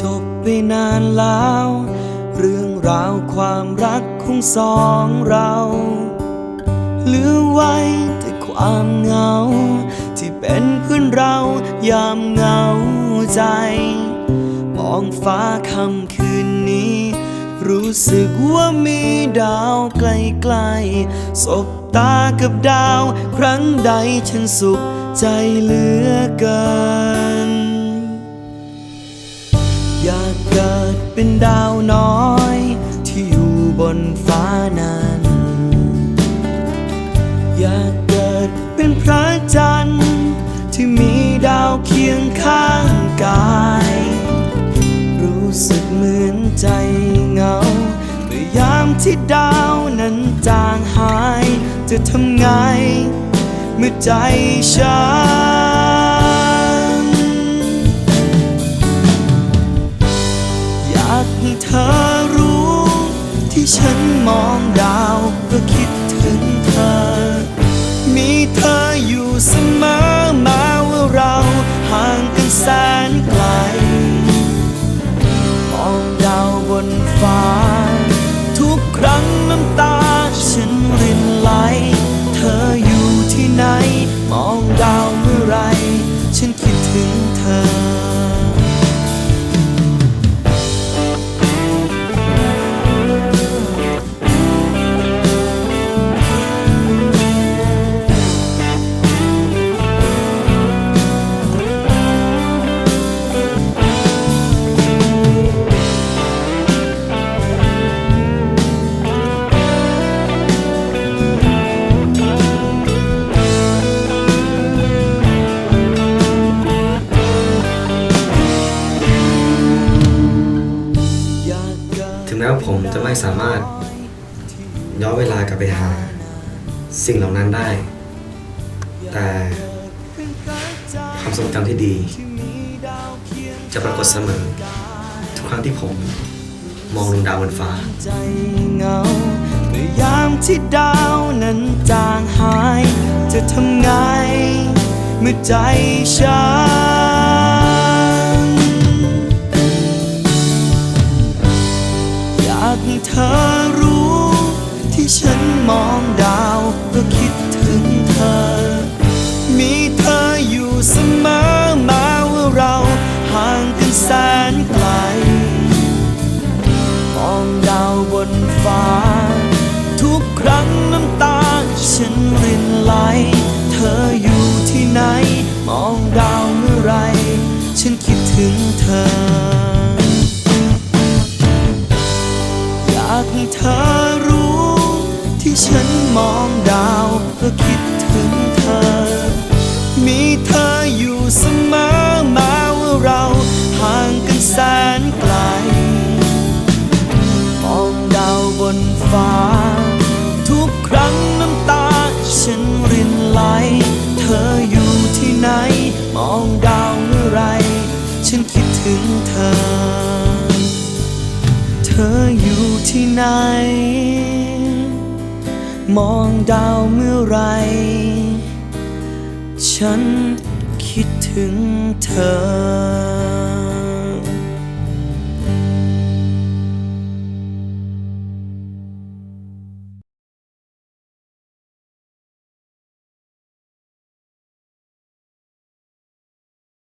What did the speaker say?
จบไปนานแล้ว เรื่องราวความรักของสองเราเหลือไว้แต่ความเหงา ที่เป็นเพื่อนเรายามเหงาใจ มองฟ้าค่ำคืนนี้ รู้สึกว่ามีดาวไกลๆสบตากับดาว ครั้งใดฉันสุขใจเหลือเกิน เป็นดาวน้อยที่อยู่บนฟ้านั้น อยากเกิดเป็นพระจันทร์ที่มีดาวเคียงข้างกาย รู้สึกเหมือนใจเหงาเมื่อยามที่ดาวนั้นจางหาย จะทำไง เมื่อใจฉัน ที่ฉันมองดาวก็คิดถึงเธอ มีเธออยู่เสมอแม้ว่าเราห่างกันแสนไกล มองดาวบนฟ้า ทุกครั้งน้ำตาฉันรินไหล เธออยู่ที่ไหน มองดาวเมื่อไร ฉันคิดถึงเธอ แม้วผมจะไม่สามารถย้อนเวลากลับไปหา สิ่งเหล่านั้นได้ แต่ความทรงจำที่ดี จะปรากฏเสมอ ทุกครั้งที่ผมมองดวงดาวบนฟ้าใจเงาเมื่อยามที่ดาวนั้นจางหาย จะทำไงเมื่อใจฉัน เธอรู้ ที่ฉันมองดาวก็คิดถึงเธอ มีเธออยู่เสมอม้ว่าเราห่างกันแสนไกล มองดาวบนฟ้า ทุกครั้งน้ำตาฉันรินไหล เธอรู้ ที่ฉันมองดาวก็คิดถึงเธอ มีเธออยู่เสมอแม้ว่าเราห่างกันแสนไกล มองดาวบนฟ้า ทุกครั้งน้ำตา ฉันรินไหล เธออยู่ที่ไหน มองดาวเมื่อไร ฉันคิดถึงเธอ ธออยู่ที่ไหน มองดาวเมื่อไร ฉันคิดถึงเธอ